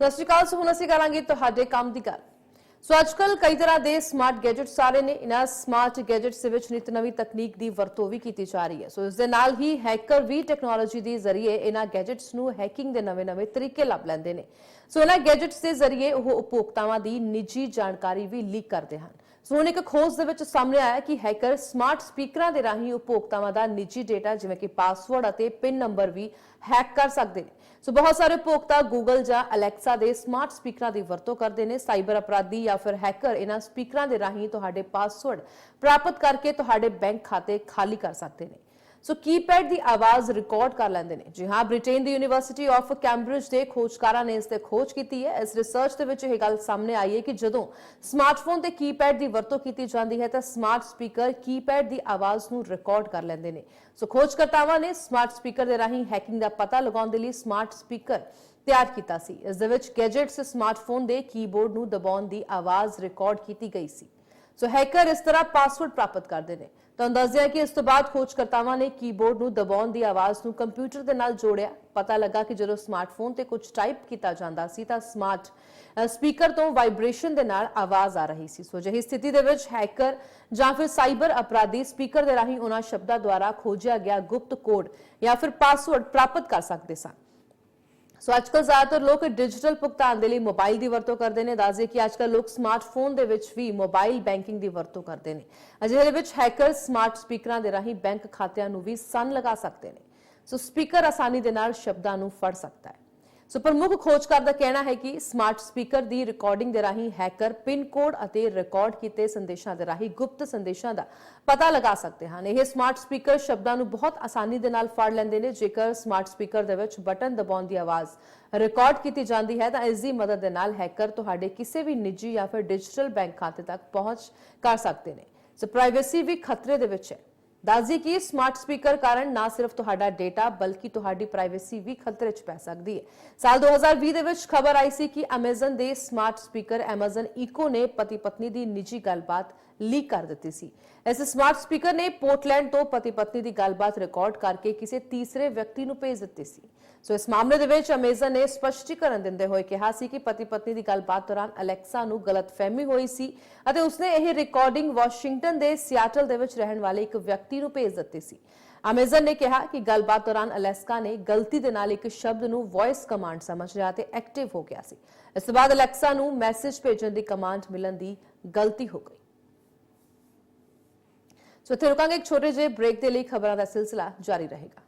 ਸਤਿ ਸ਼੍ਰੀ ਅਕਾਲ, ਸੋ ਹੁਣ ਅਸੀਂ ਕਰਾਂਗੇ ਤੁਹਾਡੇ ਕੰਮ ਦੀ ਗੱਲ। ਸੋ ਅੱਜਕੱਲ ਕਈ ਤਰ੍ਹਾਂ ਦੇ ਸਮਾਰਟ ਗੈਜਟਸ ਆ ਰਹੇ ਨੇ ਇਹਨਾਂ ਸਮਾਰਟ ਗੈਜਟਸ ਦੇ ਵਿੱਚ ਨਿਤ ਨਵੀਂ ਤਕਨੀਕ ਦੀ ਵਰਤੋਂ ਵੀ ਕੀਤੀ ਜਾ ਰਹੀ ਹੈ। ਸੋ ਇਸ ਦੇ ਨਾਲ ਹੀ ਹੈਕਰ ਵੀ ਟੈਕਨੋਲੋਜੀ ਦੇ ਜ਼ਰੀਏ ਇਹਨਾਂ ਗੈਜਟਸ ਨੂੰ ਹੈਕਿੰਗ ਦੇ ਨਵੇਂ-ਨਵੇਂ ਤਰੀਕੇ ਲੱਭ ਲੈਂਦੇ ਨੇ। ਸੋ ਇਹਨਾਂ ਗੈਜਟਸ ਦੇ ਜ਼ਰੀਏ ਉਹ ਉਪਭੋਗਤਾਵਾਂ ਦੀ ਨਿੱਜੀ ਜਾਣਕਾਰੀ ਵੀ ਲੀਕ ਕਰਦੇ ਹਨ। ਸੋ ਹੁਣ ਇੱਕ ਖੋਜ ਦੇ ਵਿੱਚ ਸਾਹਮਣੇ ਆਇਆ ਕਿ ਹੈਕਰ ਸਮਾਰਟ ਸਪੀਕਰਾਂ ਦੇ ਰਾਹੀਂ ਉਪਭੋਗਤਾਵਾਂ ਦਾ ਨਿੱਜੀ ਡੇਟਾ, ਜਿਵੇਂ ਕਿ ਪਾਸਵਰਡ ਅਤੇ ਪਿਨ ਨੰਬਰ ਵੀ ਹੈਕ ਕਰ ਸਕਦੇ ਨੇ। ਸੋ ਬਹੁਤ ਸਾਰੇ ਉਪਭੋਗਤਾ ਗੂਗਲ ਜਾਂ ਅਲੈਕਸਾ ਦੇ ਸਮਾਰਟ ਸਪੀਕਰਾਂ ਦੀ ਵਰਤੋਂ ਕਰਦੇ ਨੇ, ਸਾਈਬਰ ਅਪਰਾਧੀ ਜਾਂ ਫਿਰ ਹੈਕਰ ਇਹਨਾਂ ਸਪੀਕਰਾਂ ਦੇ ਰਾਹੀਂ ਤੁਹਾਡੇ ਪਾਸਵਰਡ ਪ੍ਰਾਪਤ ਕਰਕੇ ਤੁਹਾਡੇ ਬੈਂਕ ਖਾਤੇ ਖਾਲੀ ਕਰ ਸਕਦੇ ਨੇ। ਸੋ ਕੀਪੈਡ ਦੀ ਆਵਾਜ਼ ਰਿਕਾਰਡ ਕਰ ਲੈਂਦੇ ਨੇ। ਜੀ ਹਾਂ, ਬ੍ਰਿਟੇਨ ਦੀ ਯੂਨੀਵਰਸਿਟੀ ਆਫ ਕੈਂਬਰਿਜ ਦੇ ਖੋਜਕਾਰਾਂ ਨੇ ਇਸ ਤੇ ਖੋਜ ਕੀਤੀ ਹੈ। ਇਸ ਰਿਸਰਚ ਦੇ ਵਿੱਚ ਇਹ ਗੱਲ ਸਾਹਮਣੇ ਆਈ ਹੈ ਕਿ ਜਦੋਂ ਸਮਾਰਟਫੋਨ ਤੇ ਕੀਪੈਡ ਦੀ ਵਰਤੋਂ ਕੀਤੀ ਜਾਂਦੀ ਹੈ, ਤਾਂ ਸਮਾਰਟ ਸਪੀਕਰ ਕੀਪੈਡ ਦੀ ਆਵਾਜ਼ ਨੂੰ ਰਿਕਾਰਡ ਕਰ ਲੈਂਦੇ ਨੇ। ਸੋ ਖੋਜਕਰਤਾਵਾਂ ਨੇ ਸਮਾਰਟ ਸਪੀਕਰ ਦੇ ਰਾਹੀਂ ਹੈਕਿੰਗ ਦਾ ਪਤਾ ਲਗਾਉਣ ਦੇ ਲਈ ਸਮਾਰਟ ਸਪੀਕਰ ਤਿਆਰ ਕੀਤਾ ਸੀ। ਇਸ ਦੇ ਵਿੱਚ ਗੈਜਟਸ ਸਮਾਰਟਫੋਨ ਦੇ ਕੀਬੋਰਡ ਨੂੰ ਦਬਾਉਣ ਦੀ ਆਵਾਜ਼ ਰਿਕਾਰਡ ਕੀਤੀ ਗਈ ਸੀ। ਸੋ ਹੈਕਰ ਇਸ ਤਰ੍ਹਾਂ ਪਾਸਵਰਡ ਪ੍ਰਾਪਤ ਕਰਦੇ ਨੇ। ਤੁਹਾਨੂੰ ਅੰਦਾਜ਼ਾ ਹੈ ਕਿ ਇਸ ਤੋਂ ਬਾਅਦ ਖੋਜਕਰਤਾਵਾਂ ਨੇ ਕੀਬੋਰਡ ਨੂੰ ਦਬਾਉਣ ਦੀ ਆਵਾਜ਼ ਨੂੰ ਕੰਪਿਊਟਰ ਦੇ ਨਾਲ ਜੋੜਿਆ। ਪਤਾ ਲੱਗਾ ਕਿ ਜਦੋਂ ਸਮਾਰਟਫੋਨ ਤੇ ਕੁਝ ਟਾਈਪ ਕੀਤਾ ਜਾਂਦਾ ਸੀ ਤਾਂ ਸਮਾਰਟ ਸਪੀਕਰ ਤੋਂ ਵਾਈਬ੍ਰੇਸ਼ਨ ਦੇ ਨਾਲ ਆਵਾਜ਼ ਆ ਰਹੀ ਸੀ। ਸੋ ਜਿਹੀ ਸਥਿਤੀ ਦੇ ਵਿੱਚ ਹੈਕਰ ਜਾਂ ਫਿਰ ਸਾਈਬਰ ਅਪਰਾਧੀ ਸਪੀਕਰ ਦੇ ਰਾਹੀਂ ਉਹਨਾਂ ਸ਼ਬਦਾਂ ਦੁਆਰਾ ਖੋਜਿਆ ਗਿਆ ਗੁਪਤ ਕੋਡ ਜਾਂ ਫਿਰ ਪਾਸਵਰਡ ਪ੍ਰਾਪਤ ਕਰ ਸਕਦੇ ਸਨ। ਸੋ ਅੱਜਕੱਲ ਜ਼ਿਆਦਾਤਰ ਲੋਕ ਡਿਜੀਟਲ ਭੁਗਤਾਨ ਦੇ ਲਈ ਮੋਬਾਈਲ ਦੀ ਵਰਤੋਂ ਕਰਦੇ ਨੇ। ਦੱਸਦੇ ਕਿ ਅੱਜਕੱਲ ਲੋਕ ਸਮਾਰਟਫੋਨ ਦੇ ਵਿੱਚ ਵੀ ਮੋਬਾਈਲ ਬੈਂਕਿੰਗ ਦੀ ਵਰਤੋਂ ਕਰਦੇ ਨੇ। ਅਜਿਹੇ ਦੇ ਵਿੱਚ ਹੈਕਰ ਸਮਾਰਟ ਸਪੀਕਰਾਂ ਦੇ ਰਾਹੀਂ ਬੈਂਕ ਖਾਤਿਆਂ ਨੂੰ ਵੀ ਸੰਨ ਲਗਾ ਸਕਦੇ ਨੇ। ਸੋ ਸਪੀਕਰ ਆਸਾਨੀ ਦੇ ਨਾਲ ਸ਼ਬਦਾਂ ਨੂੰ ਫੜ ਸਕਦਾ ਹੈ। ਸੋ ਪ੍ਰਮੁੱਖ ਖੋਜਕਾਰ ਦਾ ਕਹਿਣਾ ਹੈ ਕਿ ਸਮਾਰਟ ਸਪੀਕਰ ਦੀ ਰਿਕਾਰਡਿੰਗ ਦੇ ਰਾਹੀਂ ਹੈਕਰ ਪਿਨ ਕੋਡ ਅਤੇ ਰਿਕਾਰਡ ਕੀਤੇ ਸੰਦੇਸ਼ਾਂ ਦੇ ਰਾਹੀਂ ਗੁਪਤ ਸੰਦੇਸ਼ਾਂ ਦਾ ਪਤਾ ਲਗਾ ਸਕਦੇ ਹਨ। ਇਹ ਸਮਾਰਟ ਸਪੀਕਰ ਸ਼ਬਦਾਂ ਨੂੰ ਬਹੁਤ ਆਸਾਨੀ ਦੇ ਨਾਲ ਫੜ ਲੈਂਦੇ ਨੇ। ਜੇਕਰ ਸਮਾਰਟ ਸਪੀਕਰ ਦੇ ਵਿੱਚ ਬਟਨ ਦਬਾਉਣ ਦੀ ਆਵਾਜ਼ ਰਿਕਾਰਡ ਕੀਤੀ ਜਾਂਦੀ ਹੈ, ਤਾਂ ਇਸ ਦੀ ਮਦਦ ਦੇ ਨਾਲ ਹੈਕਰ ਤੁਹਾਡੇ ਕਿਸੇ ਵੀ ਨਿੱਜੀ ਜਾਂ ਫਿਰ ਡਿਜੀਟਲ ਬੈਂਕ ਖਾਤੇ ਤੱਕ ਪਹੁੰਚ ਕਰ ਸਕਦੇ ਨੇ। ਸੋ ਪ੍ਰਾਈਵੇਸੀ ਵੀ ਖਤਰੇ ਦੇ ਵਿੱਚ ਹੈ। ਦੱਸਦੀ ਕਿ ਸਮਾਰਟ ਸਪੀਕਰ ਕਾਰਨ ਨਾ ਸਿਰਫ ਤੁਹਾਡਾ ਡੇਟਾ ਬਲਕਿ ਤੁਹਾਡੀ ਪ੍ਰਾਈਵੇਸੀ ਵੀ ਖਤਰੇ 'ਚ ਪੈ ਸਕਦੀ ਹੈ। ਸਾਲ 2020 ਦੇ ਵਿੱਚ ਖਬਰ ਆਈ ਸੀ ਕਿ Amazon ਦੇ ਸਮਾਰਟ ਸਪੀਕਰ Amazon Echo ਨੇ ਪਤੀ ਪਤਨੀ ਦੀ ਨਿੱਜੀ ਗੱਲਬਾਤ ਲੀਕ ਕਰ ਦਿੱਤੀ ਸੀ। ਇਸ ਸਮਾਰਟ ਸਪੀਕਰ ਨੇ ਪੋਰਟਲੈਂਡ ਤੋਂ ਪਤੀ ਪਤਨੀ ਦੀ ਗੱਲਬਾਤ ਰਿਕਾਰਡ ਕਰਕੇ ਕਿਸੇ ਤੀਸਰੇ ਵਿਅਕਤੀ ਨੂੰ ਭੇਜ ਦਿੱਤੀ ਸੀ। ਸੋ ਇਸ ਮਾਮਲੇ ਦੇ ਵਿੱਚ ਅਮੇਜ਼ਨ ਨੇ ਸਪਸ਼ਟੀਕਰਨ ਦਿੰਦੇ ਹੋਏ ਕਿਹਾ ਸੀ ਕਿ ਪਤੀ ਪਤਨੀ ਦੀ ਗੱਲਬਾਤ ਦੌਰਾਨ ਅਲੈਕਸਾ ਨੂੰ ਗਲਤਫਹਿਮੀ ਹੋਈ ਸੀ ਅਤੇ ਉਸਨੇ ਇਹ ਰਿਕਾਰਡਿੰਗ ਵਾਸ਼ਿੰਗਟਨ ਦੇ ਸਿਆਟਲ ਦੇ ਵਿੱਚ ਰਹਿਣ ਵਾਲੇ ਇੱਕ ਵਿਅਕਤੀ ਨੂੰ ਭੇਜ ਦਿੱਤੀ ਸੀ। ਅਮੇਜ਼ਨ ਨੇ ਕਿਹਾ ਕਿ ਗੱਲਬਾਤ ਦੌਰਾਨ ਅਲੈਸਕਾ ਨੇ ਗਲਤੀ ਦੇ ਨਾਲ ਇੱਕ ਸ਼ਬਦ ਨੂੰ ਵੌਇਸ ਕਮਾਂਡ ਸਮਝ ਲਿਆ ਤੇ ਐਕਟਿਵ ਹੋ ਗਿਆ ਸੀ। ਇਸ ਤੋਂ ਬਾਅਦ ਅਲੈਕਸਾ ਨੂੰ ਮੈਸੇਜ ਭੇਜਣ ਦੀ ਕਮਾਂਡ ਮਿਲਣ ਦੀ ਗਲਤੀ ਹੋ ਗਈ। ਸੋ ਇੱਥੇ ਰੁਕਾਂਗੇ ਇੱਕ ਛੋਟੇ ਜਿਹੇ ਬ੍ਰੇਕ ਦੇ ਲਈ ਖਬਰਾਂ ਦਾ ਸਿਲਸਿਲਾ ਜਾਰੀ ਰਹੇਗਾ।